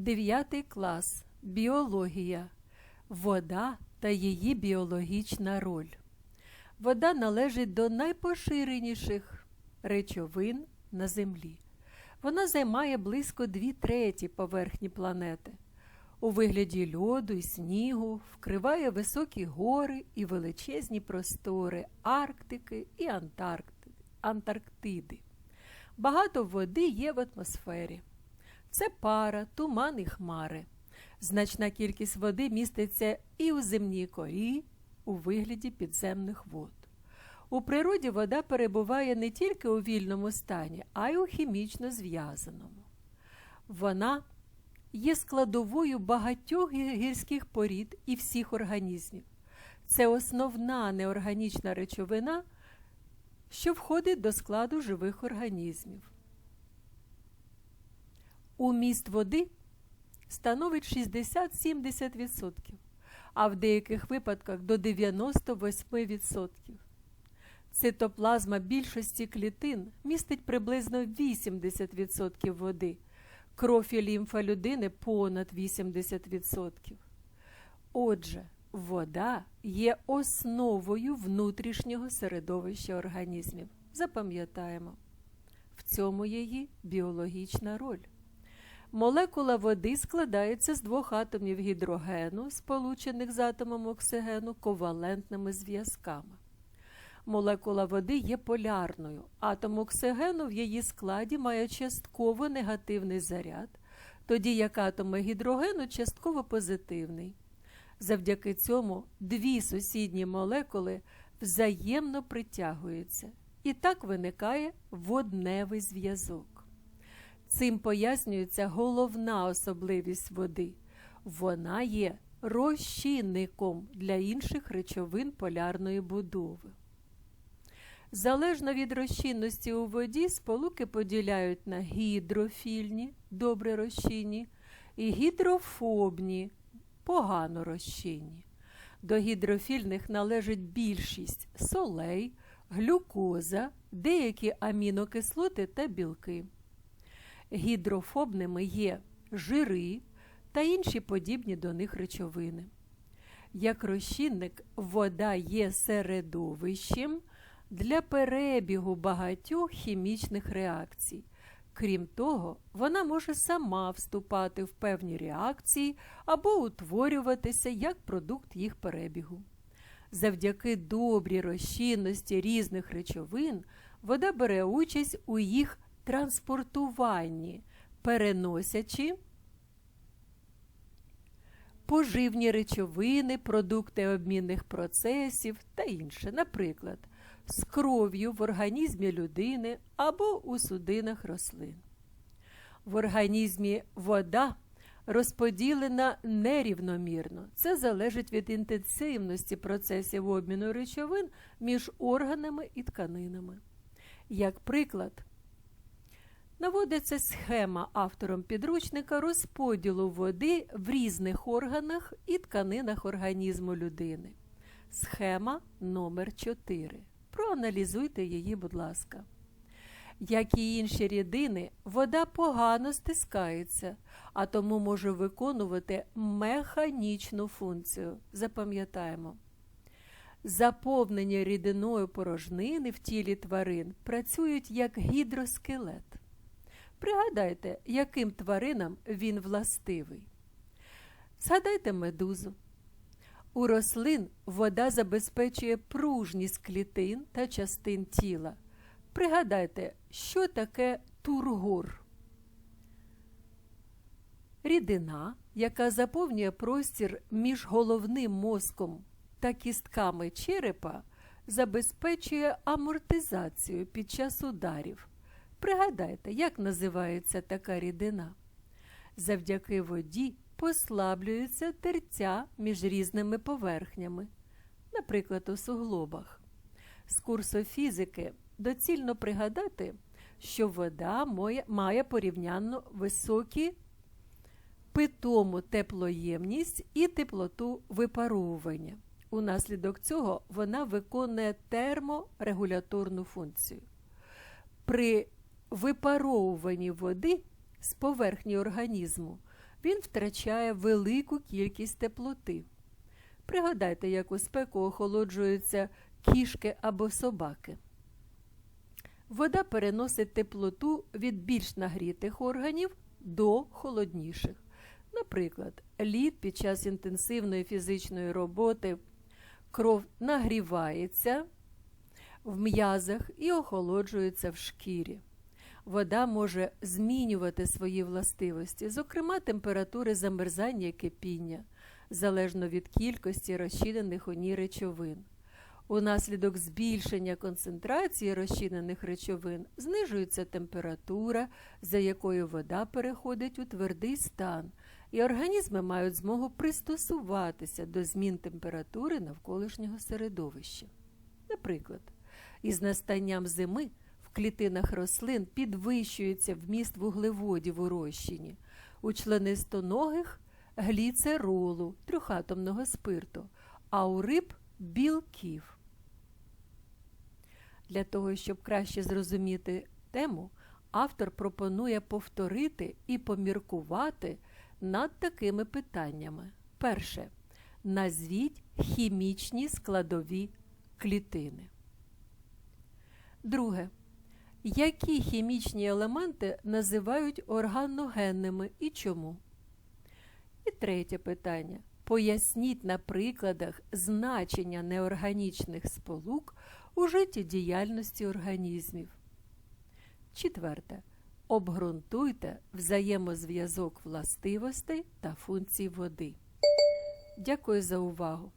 9 клас. Біологія. Вода та її біологічна роль. Вода належить до найпоширеніших речовин на Землі. Вона займає близько 2 треті поверхні планети. У вигляді льоду і снігу вкриває високі гори і величезні простори Арктики і Антарктиди. Антарктиди. Багато води є в атмосфері. Це пара, туман і хмари. Значна кількість води міститься і у земній корі, у вигляді підземних вод. У природі вода перебуває не тільки у вільному стані, а й у хімічно зв'язаному. Вона є складовою багатьох гірських порід і всіх організмів. Це основна неорганічна речовина, що входить до складу живих організмів. Уміст води становить 60-70%, а в деяких випадках до 98%. Цитоплазма більшості клітин містить приблизно 80% води, кров і лімфа людини понад 80%. Отже, вода є основою внутрішнього середовища організмів. Запам'ятаємо, в цьому її біологічна роль. Молекула води складається з двох атомів гідрогену, сполучених з атомом оксигену ковалентними зв'язками. Молекула води є полярною. Атом оксигену в її складі має частково негативний заряд, тоді як атоми гідрогену частково позитивний. Завдяки цьому дві сусідні молекули взаємно притягуються, і так виникає водневий зв'язок. Цим пояснюється головна особливість води. Вона є розчинником для інших речовин полярної будови. Залежно від розчинності у воді, сполуки поділяють на гідрофільні, добре розчинні, і гідрофобні, погано розчинні. До гідрофільних належить більшість солей, глюкоза, деякі амінокислоти та білки. Гідрофобними є жири та інші подібні до них речовини. Як розчинник, вода є середовищем для перебігу багатьох хімічних реакцій. Крім того, вона може сама вступати в певні реакції або утворюватися як продукт їх перебігу. Завдяки добрій розчинності різних речовин вода бере участь у їх транспортуванні, переносячи поживні речовини, продукти обмінних процесів та інше, наприклад, з кров'ю в організмі людини або у судинах рослин. В організмі вода розподілена нерівномірно. Це залежить від інтенсивності процесів обміну речовин між органами і тканинами. Як приклад, наводиться схема автором підручника розподілу води в різних органах і тканинах організму людини. Схема номер 4 Проаналізуйте її, будь ласка. Як і інші рідини, вода погано стискається, а тому може виконувати механічну функцію. Запам'ятаємо. Заповнені рідиною порожнини в тілі тварин працюють як гідроскелет. Пригадайте, яким тваринам він властивий. Згадайте медузу. У рослин вода забезпечує пружність клітин та частин тіла. Пригадайте, що таке тургор. Рідина, яка заповнює простір між головним мозком та кістками черепа, забезпечує амортизацію під час ударів. Пригадайте, як називається така рідина. Завдяки воді послаблюються терця між різними поверхнями, наприклад, у суглобах. З курсу фізики доцільно пригадати, що вода має порівнянно високі питому теплоємність і теплоту випаровування. Унаслідок цього вона виконує терморегуляторну функцію. При випаровуванні води з поверхні організму він втрачає велику кількість теплоти. Пригадайте, як у спеку охолоджуються кішки або собаки. Вода переносить теплоту від більш нагрітих органів до холодніших. Наприклад, лід під час інтенсивної фізичної роботи кров нагрівається в м'язах і охолоджується в шкірі. Вода може змінювати свої властивості, зокрема температури замерзання і кипіння, залежно від кількості розчинених у ній речовин. Унаслідок збільшення концентрації розчинених речовин знижується температура, за якою вода переходить у твердий стан, і організми мають змогу пристосуватися до змін температури навколишнього середовища. Наприклад, із настанням зими в клітинах рослин підвищується вміст вуглеводів у розчині, у членистоногих гліцеролу, трьохатомного спирту, а у риб білків. Для того, щоб краще зрозуміти тему, автор пропонує повторити і поміркувати над такими питаннями. Перше. Назвіть хімічні складові клітини. Друге. Які хімічні елементи називають органогенними і чому? І третє питання. Поясніть на прикладах значення неорганічних сполук у життєдіяльності організмів. Четверте. Обґрунтуйте взаємозв'язок властивостей та функцій води. Дякую за увагу!